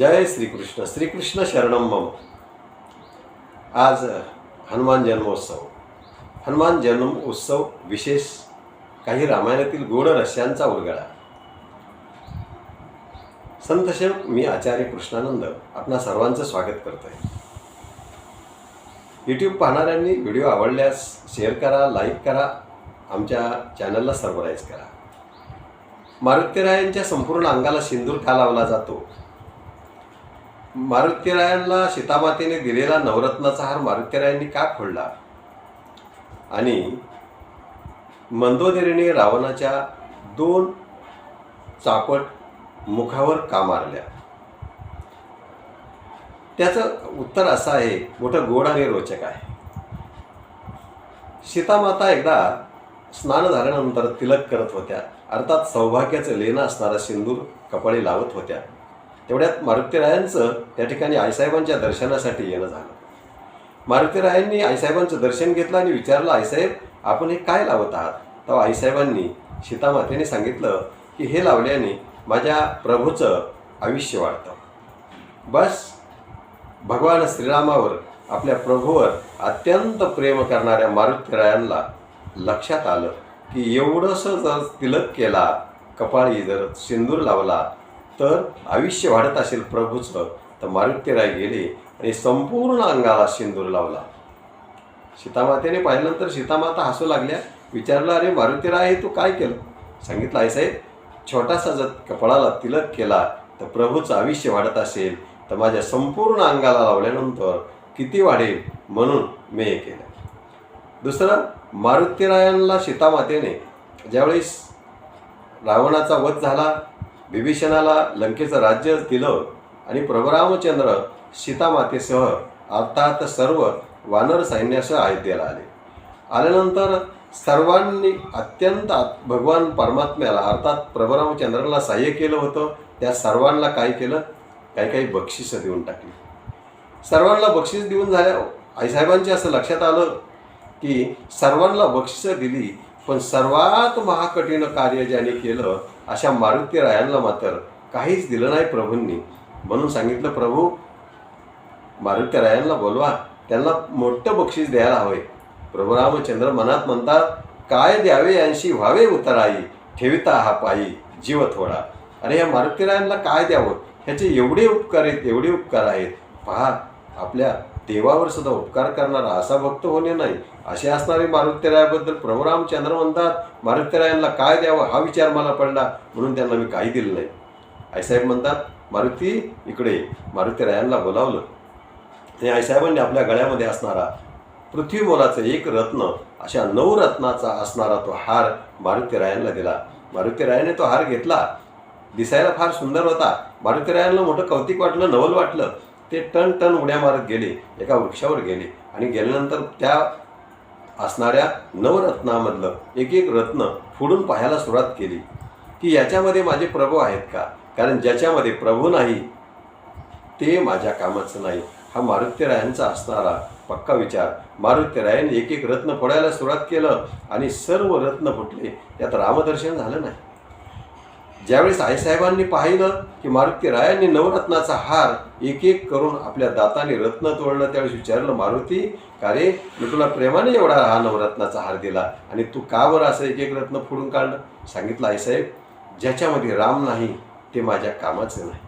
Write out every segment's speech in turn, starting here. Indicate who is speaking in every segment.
Speaker 1: जय श्रीकृष्ण. श्रीकृष्ण शरणम मम. आज हनुमान जन्मोत्सव. हनुमान जन्म उत्सव विशेष काही रामायणातील गोड रश्यांचा उलगडा. संतसेवक मी आचार्य कृष्णानंद आपणा सर्वांचं स्वागत करतो आहे यूट्यूब पाहणाऱ्यांनी व्हिडिओ आवडल्यास शेअर करा लाईक करा आमच्या चॅनलला सबस्क्राईब करा. मारुतीरायांच्या संपूर्ण अंगाला सिंदूर का लावला जातो? मारुतीरायांना सीतामातेने दिलेला नवरत्नाचा हार मारुतीरायांनी का फोडला? आणि मंदोदरीने रावणाच्या दोन चापट मुखावर का मारल्या? त्याचं उत्तर असं आहे मोठं गोड आणि रोचक आहे. सीतामाता एकदा स्नान झाल्यानंतर तिलक करत होत्या. अर्थात सौभाग्याचं लेणं असणारा सिंदूर कपाळी लावत होत्या. तेवढ्यात मारुतीरायांचं त्या ठिकाणी आईसाहेबांच्या दर्शनासाठी येणं झालं. मारुतीरायांनी आईसाहेबांचं दर्शन घेतलं आणि विचारलं आईसाहेब आपण हे काय लावत आहात? तेव्हा आईसाहेबांनी सीतामातेने सांगितलं की हे लावल्याने माझ्या प्रभूचं आयुष्य वाढतं. बस भगवान श्रीरामावर आपल्या प्रभूवर अत्यंत प्रेम करणाऱ्या मारुतीरायांना लक्षात आलं की एवढंसं जर तिलक केला कपाळी जर सिंदूर लावला तर आयुष्य वाढत असेल प्रभूचं तर मारुतीराय गेले आणि संपूर्ण अंगाला सिंदूर लावला. सीतामातेने पाहिल्यानंतर सीतामाता हसू लागल्या. विचारलं अरे मारुतीराय हे तू काय केलं? सांगितलं आई साहेब छोटासा जर कपाळाला तिलक केला तर प्रभूचं आयुष्य वाढत असेल तर माझ्या संपूर्ण अंगाला लावल्यानंतर किती वाढेल म्हणून मी हे केलं. दुसरं मारुतीरायांना सीतामातेने ज्यावेळेस रावणाचा वध झाला बिभीषणाला लंकेचं राज्य दिलं आणि प्रभुरामचंद्र सीतामातेसह अर्थात सर्व वानर सैन्यासह अयोध्येला आले. आल्यानंतर सर्वांनी अत्यंत भगवान परमात्म्याला अर्थात प्रभुरामचंद्राला सहाय्य केलं होतं. त्या सर्वांना काय केलं? काही काही बक्षिसं देऊन टाकली. सर्वांना बक्षीस देऊन झाल्या. आईसाहेबांच्या असं लक्षात आलं की सर्वांना बक्षिसं दिली पण सर्वात महाकठीण कार्य ज्याने केलं अशा मारुती रायांना मात्र काहीच दिलं नाही प्रभूंनी. म्हणून सांगितलं प्रभू मारुती रायांना बोलवा. त्यांना मोठं बक्षीस द्यायला हवे प्रभू रामचंद्र मनात म्हणतात काय द्यावे यांशी व्हावे उतराई ठेविता हा पायी जीव थोडा. अरे या मारुतीरायांना काय द्यावं? ह्याचे एवढे उपकार आहेत एवढे उपकार आहेत. पहा आपल्या देवावर सुद्धा उपकार करणारा असा भक्त होणे नाही. असे असणारे मारुतीरायाबद्दल प्रभुरामचंद्र म्हणतात मारुत्यरायांना काय द्यावं हा विचार मला पडला म्हणून त्यांना मी काही दिलं नाही. आईसाहेब म्हणतात मारुती इकडे मारुतीरायांना बोलावलं. आणि आईसाहेबांनी आपल्या गळ्यामध्ये असणारा पृथ्वी मोलाचं एक रत्न अशा नऊ रत्नाचा असणारा तो हार मारुत्यरायांना दिला. मारुतीरायाने तो हार घेतला. दिसायला फार सुंदर होता. मारुतीरायांना मोठं कौतिक वाटलं नवल वाटलं. ते टन टन उड्या मारत गेले एका वृक्षावर गेले. आणि गेल्यानंतर त्या असणाऱ्या नवरत्नामधलं एक एक रत्न फोडून पाहायला सुरुवात केली. की याच्यामध्ये माझे प्रभू आहेत का? कारण ज्याच्यामध्ये प्रभू नाही ते माझ्या कामाचं नाही. हा मारुत्यरायांचा असणारा पक्का विचार. मारुत्यरायाने एक एक रत्न फोडायला सुरुवात केलं आणि सर्व रत्न फुटले. त्यात रामदर्शन झालं नाही. ज्यावेळेस आईसाहेबांनी पाहिलं की मारुतीरायांनी नवरत्नाचा हार एक एक करून आपल्या दाताने रत्न तोडलं त्यावेळेस विचारलं मारुती का रे? मी तुला प्रेमाने एवढा हा नवरत्नाचा हार दिला आणि तू का बरं असं एक एक रत्न फोडून काढलं? सांगितलं आईसाहेब ज्याच्यामध्ये राम नाही ते माझ्या कामाचं नाही.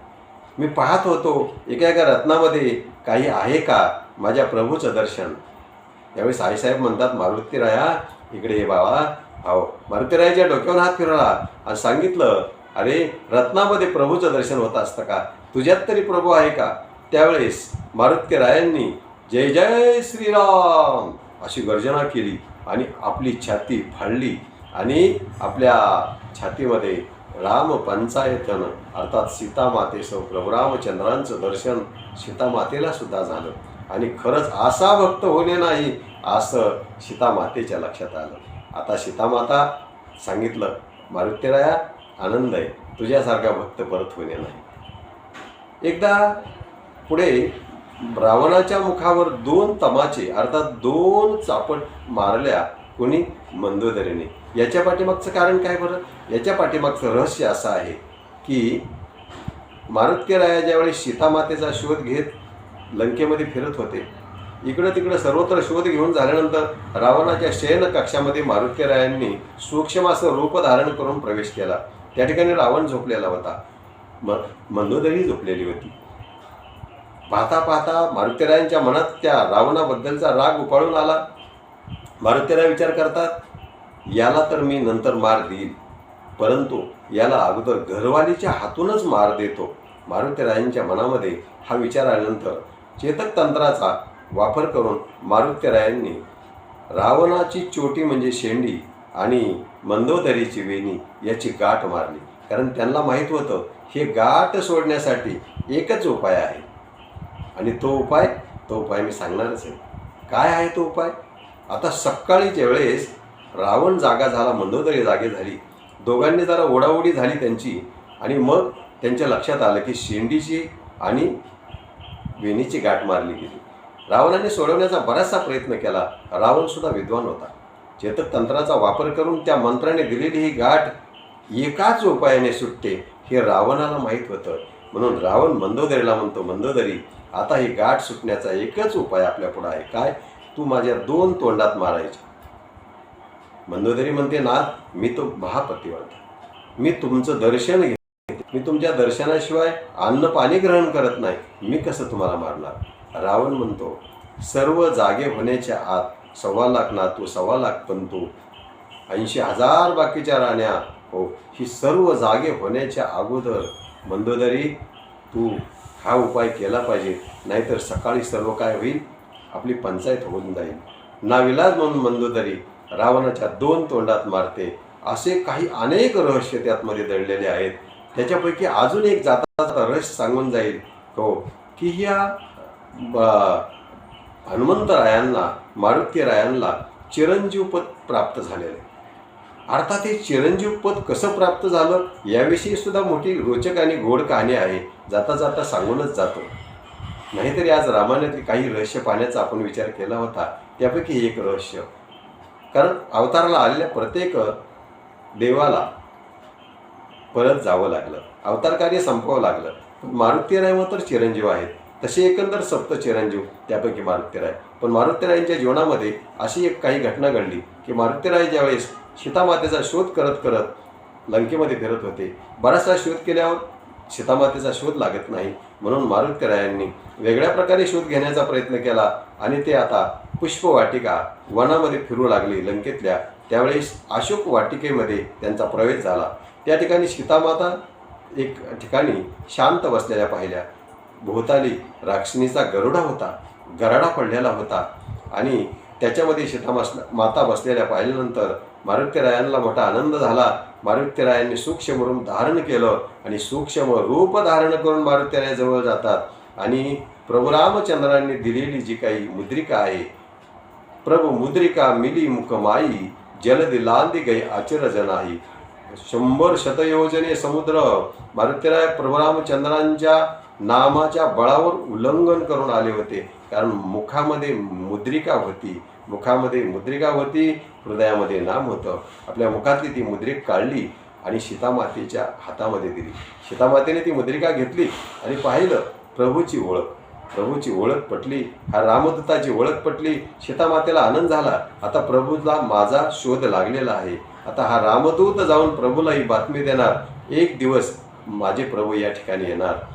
Speaker 1: मी पाहत होतो एका एका रत्नामध्ये काही आहे का माझ्या प्रभूचं दर्शन? यावेळेस आईसाहेब म्हणतात मारुतीराया इकडे हे बाबा. अहो मारुतीरायाच्या डोक्यावर हात फिरवला. आणि सांगितलं अरे रत्नामध्ये प्रभूचं दर्शन होत असतं का? तुझ्यात तरी प्रभू आहे का? त्यावेळेस मारुतीरायांनी जय जय श्रीराम अशी गर्जना केली आणि आपली छाती फाडली आणि आपल्या छातीमध्ये राम पंचायतन अर्थात सीतामातेसह प्रभू रामचंद्रांचं दर्शन सीतामातेला सुद्धा झालं. आणि खरंच असा भक्त होणे नाही असं सीतामातेच्या लक्षात आलं. आता सीतामाता सांगितलं मारुतीराया आनंद आहे. तुझ्यासारखा भक्त परत होणे नाही. एकदा पुढे रावणाच्या मुखावर दोन तमाचे अर्थात दोन चापट मारल्या कोणी? मंदोदरीने. याच्या पाठीमागचं कारण काय बरं? याच्या पाठीमागचं रहस्य असं आहे की मारुतकीराया ज्यावेळी सीतामातेचा शोध घेत लंकेमध्ये फिरत होते इकडं तिकडं सर्वत्र शोध घेऊन झाल्यानंतर रावणाच्या शयन कक्षामध्ये मारुतकीरायांनी सूक्ष्म असं रूप धारण करून प्रवेश केला. त्या ठिकाणी रावण झोपलेला होता. म मंदोदरी झोपलेली होती. पाहता पाहता मारुतीरायांच्या मनात त्या रावणाबद्दलचा राग उपाळून आला. मारुतीराय विचार करतात याला तर मी नंतर मार देईल परंतु याला अगोदर घरवालीच्या हातूनच मार देतो. मारुतीरायांच्या मनामध्ये हा विचार आल्यानंतर चेतक तंत्राचा वापर करून मारुतीरायांनी रावणाची चोटी म्हणजे शेंडी आणि मंदोदरीची वेणी याची गाठ मारली. कारण त्यांना माहीत होतं हे गाठ सोडण्यासाठी एकच उपाय आहे. आणि तो उपाय तो उपाय मी सांगणारच आहे. काय आहे तो उपाय? आता सकाळीच्या वेळेस रावण जागा झाला मंदोदरी जागे झाली. दोघांनी जरा ओढाओढी झाली त्यांची. आणि मग त्यांच्या लक्षात आलं की शेंडीची आणि वेणीची गाठ मारली गेली. रावणाने सोडवण्याचा बराचसा प्रयत्न केला. रावणसुद्धा विद्वान होता. चेतक तंत्राचा वापर करून त्या मंत्राने दिलेली ही गाठ एकाच उपायाने सुटते हे रावणाला माहीत होतं. म्हणून रावण मंदोदरीला म्हणतो मंदोदरी आता ही गाठ सुटण्याचा एकच उपाय आपल्या पुढे आहे. काय? तू माझ्या दोन तोंडात मारायचे. मंदोदरी म्हणते नाथ मी तो महापतिव्रत. मी तुमचं दर्शन घेते. मी तुमच्या दर्शनाशिवाय अन्न पाणी ग्रहण करत नाही. मी कसं तुम्हाला मारणार? रावण म्हणतो सर्व जागे होण्याच्या आत सव्वा लाख नातू सव्वा लाख पंतू ऐंशी हजार बाकीच्या राण्या हो ही सर्व जागे होण्याच्या अगोदर मंदोदरी तू हा उपाय केला पाहिजे. नाहीतर सकाळी सर्व काय होईल? आपली पंचायत होऊन जाईल. नाविलाज म्हणून मंदोदरी रावणाच्या दोन तोंडात मारते. असे काही अनेक रहस्य त्यातमध्ये दडलेले आहेत. त्याच्यापैकी अजून एक जाता जाता रहस्य सांगून जाईल. हो की ह्या हनुमंतरायांना मारुतीरायांना चिरंजीव पद प्राप्त झालेलं. आहे अर्थात हे चिरंजीव पद कसं प्राप्त झालं? याविषयी सुद्धा मोठी रोचक आणि गोड कहाणी आहे. जाता जाता सांगूनच जातो. नाहीतरी आज रामायणातील काही रहस्य पाहण्याचा आपण विचार केला होता. त्यापैकी एक रहस्य. कारण अवताराला आलेल्या प्रत्येक देवाला परत जावं लागलं. अवतार कार्य संपवावं लागलं. पण मारुतीराय मात्र चिरंजीव आहेत. तसे एकंदर सप्त चिरंजीव त्यापैकी मारुतीराय. पण मारुतीरायांच्या जीवनामध्ये अशी एक काही घटना घडली की मारुतीराय ज्यावेळेस सीतामातेचा शोध करत करत लंकेमध्ये फिरत होते बराचसा शोध केल्यावर सीतामातेचा शोध लागत नाही. म्हणून मारुतीरायांनी वेगळ्या प्रकारे शोध घेण्याचा प्रयत्न केला आणि ते आता पुष्पवाटिका वनामध्ये फिरू लागली लंकेतल्या. त्यावेळेस अशोक वाटिकेमध्ये त्यांचा प्रवेश झाला. त्या ठिकाणी सीतामाता एक ठिकाणी शांत बसलेल्या पाहिल्या. भोवताली राक्षिणीचा गरुडा होता गराडा पडलेला होता आणि त्याच्यामध्ये सीता माता बसलेल्या पाहिल्यानंतर मारुत्यरायांना मोठा आनंद झाला. मारुतीरायांनी सूक्ष्म रूप धारण केलं आणि सूक्ष्म रूप धारण करून मारुतीरायाजवळ जातात आणि प्रभू रामचंद्रांनी दिलेली जी काही मुद्रिका आहे प्रभू मुद्रिका मिली मुखमाई जलदी लांदी गई आचरज नाही शंभर शतयोजने समुद्र मारुत्यराय प्रभू रामचंद्रांच्या नामाच्या बळावर उल्लंघन करून आले होते. कारण मुखामध्ये मुद्रिका होती. मुखामध्ये मुद्रिका होती हृदयामध्ये नाम होतं. आपल्या मुखातली ती मुद्रिक काढली आणि सीतामातेच्या हातामध्ये दिली. सीतामातेने ती मुद्रिका घेतली आणि पाहिलं प्रभूची ओळख. प्रभूची ओळख पटली. हा रामदत्ताची ओळख पटली. सीतामातेला आनंद झाला. आता प्रभूला माझा शोध लागलेला आहे. आता हा रामदूत जाऊन प्रभूला ही बातमी देणार. एक दिवस माझे प्रभू या ठिकाणी येणार.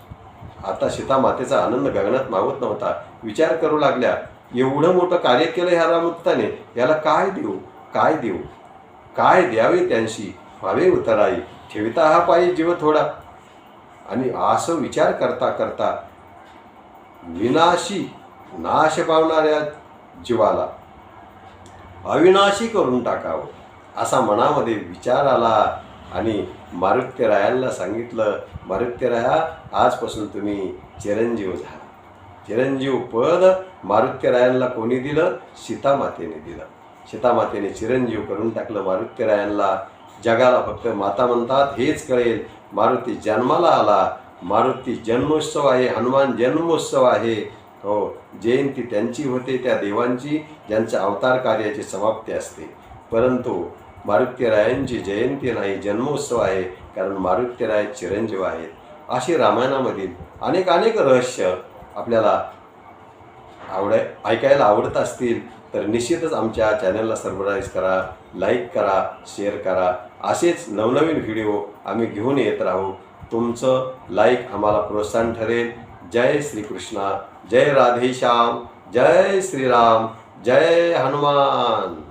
Speaker 1: आता सीतामातेचा आनंद गगनात मावत नव्हता. विचार करू लागल्या एवढं मोठं कार्य केलं ह्या रामदत्ताने याला काय देऊ काय देऊ? काय द्यावे त्यांशी? व्हावे उतराई ठेविता हा पायी जीव थोडा. आणि असं विचार करता करता विनाशी नाश पावणाऱ्या जीवाला अविनाशी करून टाकावं असा मनामध्ये विचार आला. आणि मारुत्यरायांना सांगितलं मारुत्यराया आजपासून तुम्ही चिरंजीव झाला. चिरंजीव पद मारुत्यरायांना कोणी दिलं? सीतामातेने दिलं. सीतामातेने चिरंजीव करून टाकलं. मारुत्यरायांना जगाला फक्त माता म्हणतात हेच कळेल. मारुती जन्माला आला. मारुती जन्मोत्सव आहे. हनुमान जन्मोत्सव आहे. हो जयंती त्यांची होते त्या देवांची. ज्यांच्या अवतार कार्याची समाप्ती असते. परंतु मारुत्यरायांची जयंती नाही जन्मोत्सव आहे कारण मारुत्यराय चिरंजीव आहेत. अशी रामायणामधील अनेक अनेक रहस्य आपल्याला आवड ऐकायला आवडत असतील तर निश्चितच आमच्या चॅनलला सबस्क्राईब करा लाईक करा शेअर करा. असेच नवनवीन व्हिडिओ आम्ही घेऊन येत राहू. तुमचं लाईक आम्हाला प्रोत्साहन ठरेल. जय श्रीकृष्णा. जय राधेश्याम. जय श्रीराम. जय हनुमान.